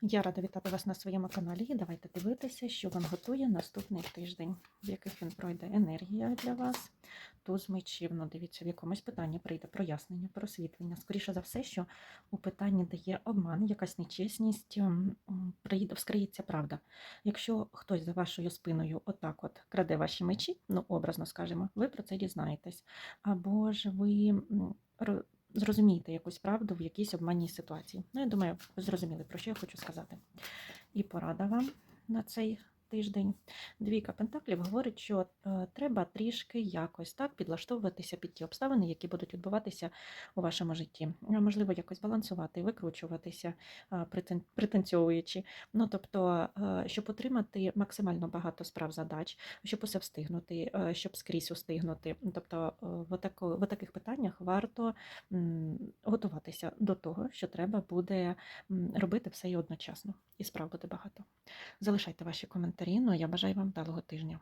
Я рада вітати вас на своєму каналі. І Давайте дивитися, що вам готує наступний тиждень, в яких він пройде енергія для вас. Туз мечів, ну дивіться, в якомусь питанні прийде прояснення, просвітлення. Скоріше за все, що у питанні дає обман, якась нечесність, м, м, прийде, вскриється правда. Якщо хтось за вашою спиною отак от краде ваші мечі, ну образно скажемо, ви про це дізнаєтесь. Або ж ви зрозумієте якусь правду в якійсь обманній ситуації. Ну, я думаю, ви зрозуміли, про що я хочу сказати. І порада вам на цей тиждень. Двійка Пентаклів говорить, що е, треба трішки якось так підлаштовуватися під ті обставини, які будуть відбуватися у вашому житті. Можливо, якось балансувати, викручуватися, претенціовуючи. Ну, тобто, е, щоб отримати максимально багато справ задач, щоб усе встигнути, е, щоб скрізь устигнути. Тобто, в, таких питаннях варто готуватися до того, що треба буде робити все і одночасно, і справ буде багато. Залишайте ваші коментарі. Ну а я бажаю вам вдалого тижня.